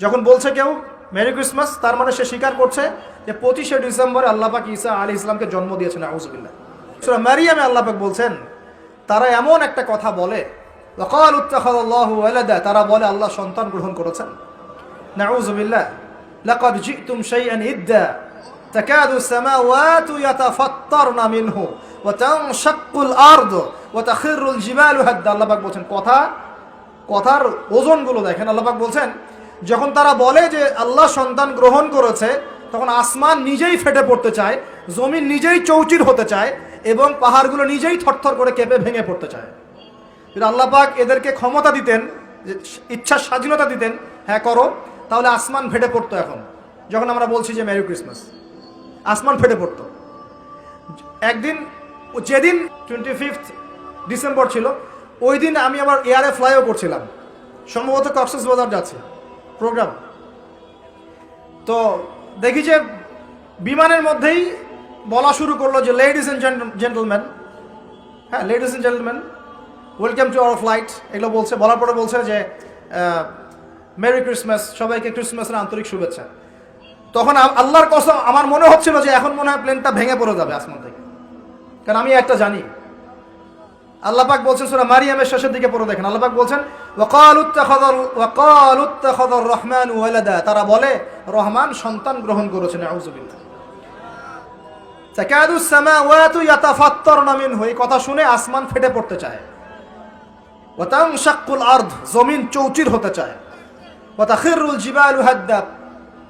যখন বলছে কেউ মেরি ক্রিসমাস তার মানে সে স্বীকার করছে যে পঁচিশে ডিসেম্বরে আল্লাপাক ইসা আলী ইসলামকে জন্ম দিয়েছেন আউজবিল্লা সুরা মারিয়ামে আল্লাপাক বলছেন, তারা এমন একটা কথা বলে লকাল উত্তাহ তারা বলে, আল্লাহ সন্তান গ্রহণ করেছেন। নাউজবিল্লা ওয়া বলছেন, কথা, কথার ওজনগুলো দেখেন। আল্লাহ বলছেন যখন তারা বলে যে আল্লাহ সন্তান গ্রহণ করেছে, তখন আসমান নিজেই ফেটে পড়তে চায়, জমিন নিজেই চৌচির হতে চায় এবং পাহাড়গুলো নিজেই থরথর করে কেঁপে ভেঙে পড়তে চায়। যদি আল্লাহ পাক এদেরকে ক্ষমতা দিতেন, যে ইচ্ছার স্বাধীনতা দিতেন হ্যাঁ করো, তাহলে আসমান ফেটে পড়তো এখন। যখন আমরা বলছি যে মেরি ক্রিসমাস, আসমান ফেটে পড়তো। একদিন, যেদিন টোয়েন্টি ফিফথ ডিসেম্বর ছিল, ওই দিন আমি আবার এয়ারে ফ্লাইও করছিলাম। সম্ভবত কক্সেস বাজার যাচ্ছে। প্রোগ্রাম তো দেখি যে বিমানের মধ্যেই বলা শুরু করল যে লেডিস অ্যান্ড জেন্টলম্যান হ্যাঁ ladies and gentleman welcome to our flight এগুলো বলছে, বলার পরে বলছে যে মেরি ক্রিসমাস সবাইকে ক্রিসমাসের আন্তরিক শুভেচ্ছা। তখন আল্লাহর কসম, আমার মনে হচ্ছিল যে এখন মনে হয় প্লেনটা ভেঙে পড়ে যাবে আসমান থেকে। কারণ আমি একটা জানি আল্লাহ পাক বলছেন সূরা মারিয়ামের শেষের দিকে পড়ে দেখেন। আল্লাহ পাক বলছেন রহমান তারা বলে, রহমান সন্তান গ্রহণ করেছেন কথা শুনে আসমান ফেটে পড়তে চায়। ওয়া জমিন চৌচির হতে চায়।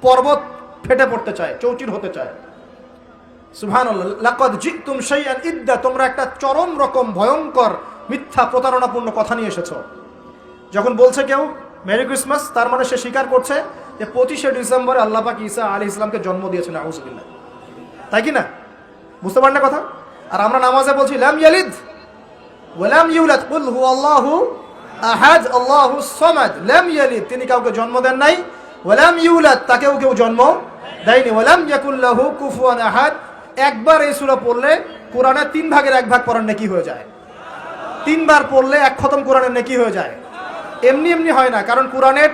পর্বত ফেটে পড়তে চায়, চৌচির হতে চায়। ইদ্দা, তোমরা একটা চরম রকম ভয়ঙ্কর মিথ্যা প্রতারণাপূর্ণ কথা নিয়ে এসেছ। যখন বলছে কেউ, মেরি ক্রিসমাস, তার মানে সে স্বীকার করছে যে পঁচিশে ডিসেম্বরে আল্লাহ পাক ঈসা আলী ইসলামকে জন্ম দিয়েছেন আউজবিল্লাহ তাই কি না? বুঝতে পারেন না কথা? আর আমরা নামাজে বলছি, লাম ইয়ালিদ ওয়ালাম ইউলাদ। কুল হু আল্লাহু আহাদ, আল্লাহু সামাদ। লাম ইয়ালিদ, তিনি কাউকে জন্ম দেন নাই। ওয়ালাম ইউলাদ, তাকেও কেউ জন্ম দেয়নি। ওয়ালাম ইয়াকুল্লাহু কুফুয়ান আহাদ। একবার এই সূরা পড়লে কোরআনের তিন ভাগের এক ভাগ পড়ার নেকি হয়ে যায়। তিনবার পড়লে এক খতম কোরআনের নেকি হয়ে যায়। এমনি এমনি হয় না, কারণ কোরআনের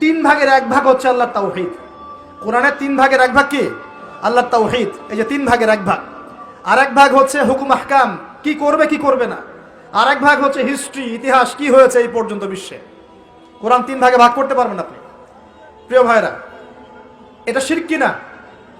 তিন ভাগের এক ভাগ হচ্ছে আল্লাহর তাওহীদ। কোরআনের তিন ভাগের এক ভাগ কি? আল্লাহর তাওহীদ। এই যে তিন ভাগের এক ভাগ। আর এক ভাগ হচ্ছে হুকুম আহকাম। কি করবে কি করবে না? আর এক ভাগ হচ্ছে হিস্ট্রি, ইতিহাস, কি হয়েছে এই পর্যন্ত বিশ্বে? কোরআন তিন ভাগে ভাগ করতে পারবেন আপনি। প্রিয় ভাইরা এটা শিরক কিনা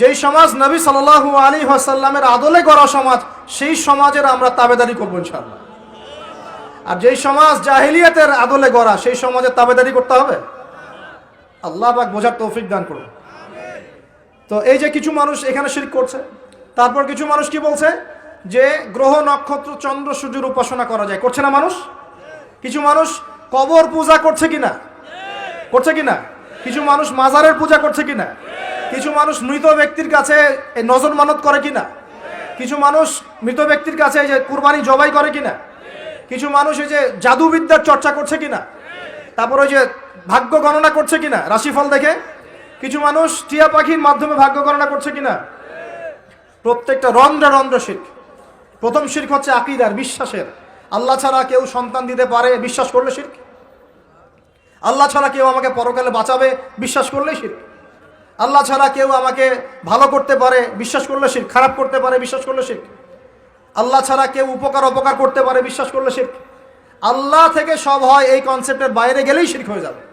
যেই সমাজ নবী সাল্লাল্লাহু আলী হাসাল্লামের আদলে গড়া সমাজ, সেই সমাজের আমরা তাবেদারি করব ইনশাআল্লাহ। আর যেই সমাজ জাহিলিয়াতের আদলে গড়া, সেই সমাজের তাবেদারি করতে হবে? আল্লাহ পাক বোঝার তৌফিক দান করুন। তো এই যে কিছু মানুষ এখানে শিরক করছে, তারপর কিছু মানুষ কি বলছে? যে গ্রহ নক্ষত্র চন্দ্র সূর্যের উপাসনা করা যায়। করছে না মানুষ? কিছু মানুষ কবর পূজা করছে কিনা? করছে কিনা? কিছু মানুষ মাজারের পূজা করছে কিনা? কিছু মানুষ মৃত ব্যক্তির কাছে এই নজর মানত করে কিনা? কিছু মানুষ মৃত ব্যক্তির কাছে এই যে কুরবানি জবাই করে কিনা? কিছু মানুষ এই যে জাদুবিদ্যার চর্চা করছে কিনা? তারপর ওই যে ভাগ্য গণনা করছে কিনা? রাশিফল দেখে। কিছু মানুষ টিয়া পাখির মাধ্যমে ভাগ্য গণনা করছে কিনা? প্রত্যেকটা রন্ধ্র রন্ধ্র শির্ক। প্রথম শির্ক হচ্ছে আকিদার, বিশ্বাসের। আল্লাহ ছাড়া কেউ সন্তান দিতে পারে বিশ্বাস করলে শির্ক। আল্লাহ ছাড়া কেউ আমাকে পরকালে বাঁচাবে, বিশ্বাস করলেই শির্ক। আল্লাহ ছাড়া কেউ আমাকে ভালো করতে পারে, বিশ্বাস করলে শিখ খারাপ করতে পারে, বিশ্বাস করলে শিখ আল্লাহ ছাড়া কেউ উপকার, অপকার করতে পারে, বিশ্বাস করলে শিখ আল্লাহ থেকে সব হয় এই কনসেপ্টের বাইরে গেলেই শিখ হয়ে যাবে।